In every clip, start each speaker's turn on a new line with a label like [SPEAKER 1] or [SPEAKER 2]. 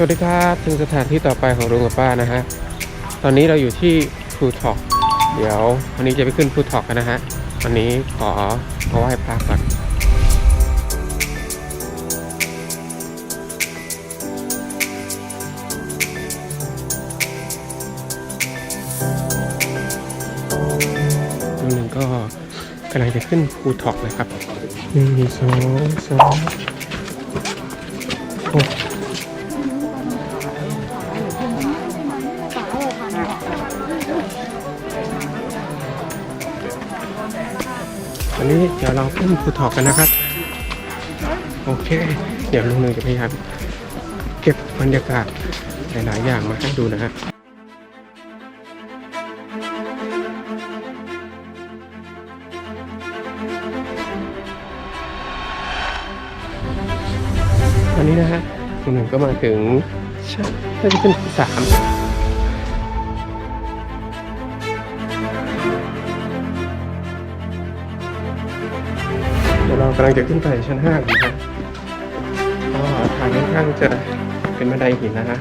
[SPEAKER 1] สวัสดีครับถึงสถานที่ต่อไปของลุงกับป้านะฮะ ตอนนี้เราอยู่ที่ภูทอกเดี๋ยววันนี้จะไปขึ้นภูทอกกันนะฮะ วันนี้ขอมาไหว้พระก่อนลุงหนึ่งก็กำลังจะขึ้นภูทอกนะครับหนึ่งสองสามโอ้ วันนี้เดี๋ยวเราขึ้นภูทอกกันนะครับ โอเค เดี๋ยวลุงหนึ่งจะพยายามเก็บบรรยากาศหลายๆอย่างมาให้ดูนะฮะวันนี้นะฮะลุงหนึ่งก็มาถึงชั้นน่าจะเป็นที่สาม กำลังจะขึ้นไปชั้นห้ากันนะครับก็ทางค่อนข้างจะเป็นบันไดหินนะฮะ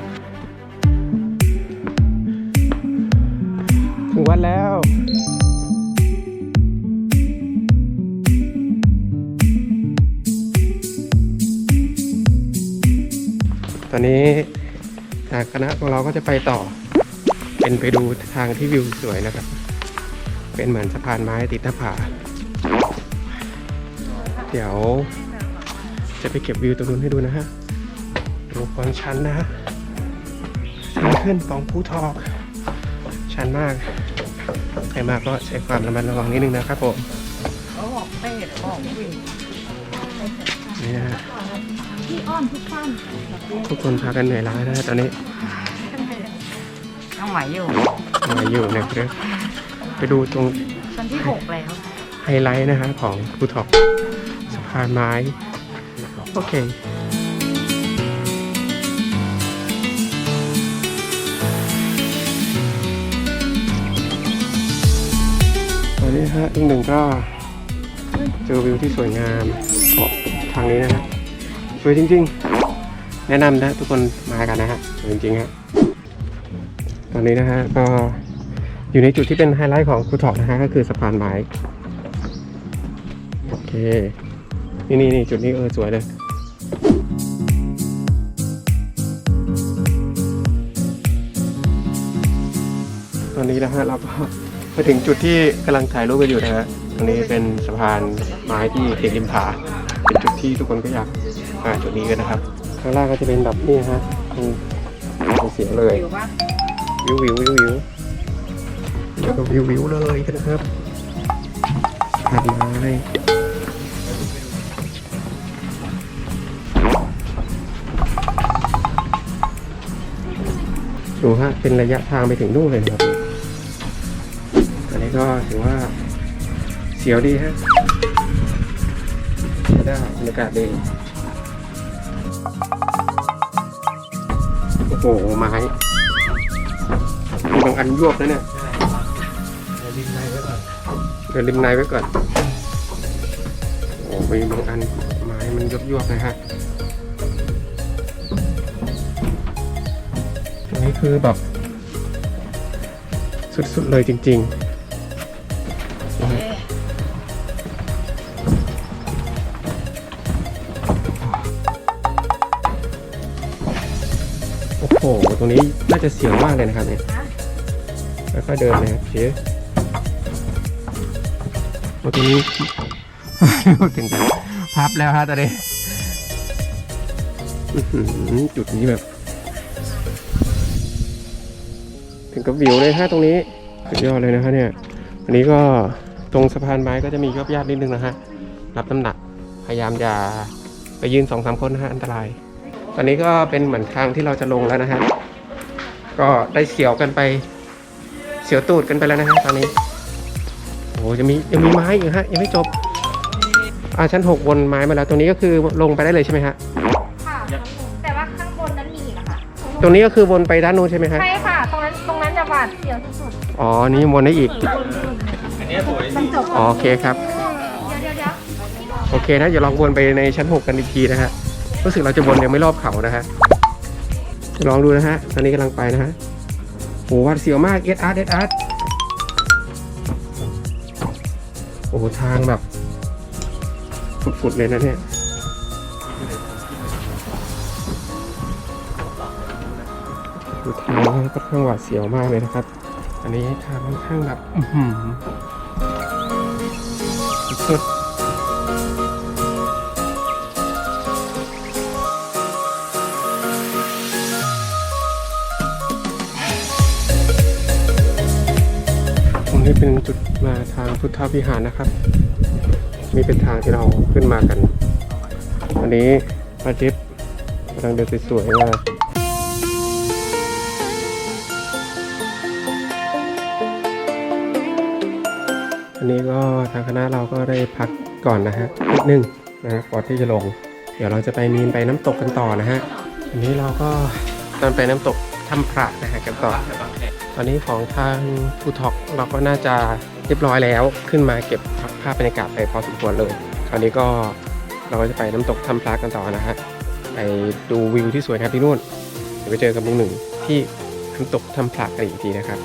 [SPEAKER 1] ถึงวัดแล้วตอนนี้ทางคณะของเราก็จะไปต่อ เป็นไปดูทางที่วิวสวยนะครับ เป็นเหมือนสะพานไม้ติดหน้าผา เดี๋ยว จะไปเก็บวิวตรงนู้นให้ดูนะฮะดูความชันนะฮะทางขึ้นของภูทอก ชันมาก ใครมาก็ใช้ความระมัดระวังนิดนึงนะครับผม
[SPEAKER 2] เขาบอกเป้เดี๋ยวบอกวิ่ง
[SPEAKER 1] นี่นะฮะ
[SPEAKER 2] พี่อ้อมทุกท่าน
[SPEAKER 1] ทุกคนพากันเหนื่อยล้านะฮะตอนนี้
[SPEAKER 2] เอาไหวอยู่
[SPEAKER 1] มาอยู่นะครับไปดูตรง
[SPEAKER 2] ชั้นที่หกแล้ว
[SPEAKER 1] ไฮไลท์นะฮะของภูทอก สะพานไม้โอเคตอนนี้ฮะอีกหนึ่งก็เจอวิวที่สวยงามของทางนี้นะฮะสวยจริง ๆ แนะนำนะทุกคนมากันนะฮะสวยจริงๆฮะตอนนี้นะฮะก็อยู่ในจุดที่เป็นไฮไลท์ของภูทอกนะฮะก็คือสะพานไม้โอเค นี่นี่นี่จุดนี้เออสวยเลยตอนนี้นะฮะเราก็มาถึงจุดที่กำลังถ่ายรูปกันอยู่นะฮะตรงนี้เป็นสะพานไม้ที่ติดริมผาเป็นจุดที่ทุกคนก็อยากมาจุดนี้กันนะครับ ข้างล่างก็จะเป็นแบบนี้ฮะเป็นเสียงเลยวิววิววิววิวแล้วก็วิววิวเลยนะครับผ่านไม้ ดูฮะเป็นระยะทางไปถึงนู่นเลยนะครับ อันนี้ก็ถือว่าเสียวดีฮะใช้ได้บรรยากาศดีโอ้โหไม้มีบางอันยวบนะเนี่ยเดินริมในไว้ก่อนโอ้มีบางอันไม้มันยวบยวบๆนะฮะ นี้คือแบบ สุดๆเลยจริงๆนะฮะโอ้โหตรงนี้น่าจะเสียวมากเลยนะครับเนี่ยค่อยๆเดินนะครับเชฟโอ้ตรงนี้ถึงกับพับแล้วฮะตอนนี้อื้อหือจุดนี้แบบ ถึงกับวิวเลยฮะตรงนี้สุดยอดเลยนะฮะเนี่ยอันนี้ก็ตรงสะพานไม้ก็จะมียอดญาตินิดนึงนะฮะรับน้ำหนักพยายามอย่าไปยืนสองสามคนนะฮะอันตราย ตอนนี้ก็เป็นเหมือนทางที่เราจะลงแล้วนะฮะก็ได้เสียวกันไปเสียวตูดกันไปแล้วนะฮะตอนนี้โอ้โหจะมียังมีไม้อยู่ฮะยังไม่จบอ่าชั้นหกวนไม้มาแล้วตรงนี้ก็คือลงไปได้เลยใช่ไหมฮะ
[SPEAKER 3] ค่ะแต่ว่าข้างบนนั้นมีนะคะ
[SPEAKER 1] ตรงนี้ก็คือวนไปด้านนู้นใช่ไหมฮะ
[SPEAKER 3] ใช่ค่ะาดเสียวสุด
[SPEAKER 1] อ๋อนี่วนได้อีก
[SPEAKER 3] ๆมันจบ
[SPEAKER 1] อ๋อโอเคครับ
[SPEAKER 3] เดี๋ยวเดี๋ยวเดี๋ยว
[SPEAKER 1] โอเคนะ เดี๋ยวลองวนไปในชั้นหกกันอีกทีนะฮะ รู้สึกเราจะวนยังไม่รอบเขานะฮะ ลองดูนะฮะ ตอนนี้กำลังไปนะฮะโอ้หวัดเสียวมากเอสอาร์เอสอาร์โอ้โหทางแบบฟุดๆเลยนะเนี่ย ดูทางค่อนข้างหวาดเสียวมากเลยนะครับ อันนี้ทางค่อนข้างแบบสุดตรงนี้เป็นจุดมาทางพุทธวิหารนะครับนี่เป็นทางที่เราขึ้นมากัน วันนี้ป้าจิ๊บกำลังเดินสวยๆมา อันนี้ก็ทางคณะเราก็ได้พักก่อนนะฮะนิดนึงนะฮะก่อนที่จะลง เดี๋ยวเราจะไปมีนไปน้ำตกกันต่อนะฮะอันนี้เราก็ตอนไปน้ำตกถ้ำพระนะฮะกันต่อ ตอนนี้ของทางภูทอกเราก็น่าจะเรียบร้อยแล้วขึ้นมาเก็บภาพบรรยากาศไปพอสมควรเลยคราวนี้ก็เราก็จะไปน้ำตกถ้ำพระกันต่อนะฮะไปดูวิวที่สวยครับที่นู่นเดี๋ยวไปเจอกับลุงหนึ่งที่น้ำตกถ้ำพระกันอีกทีนะครับ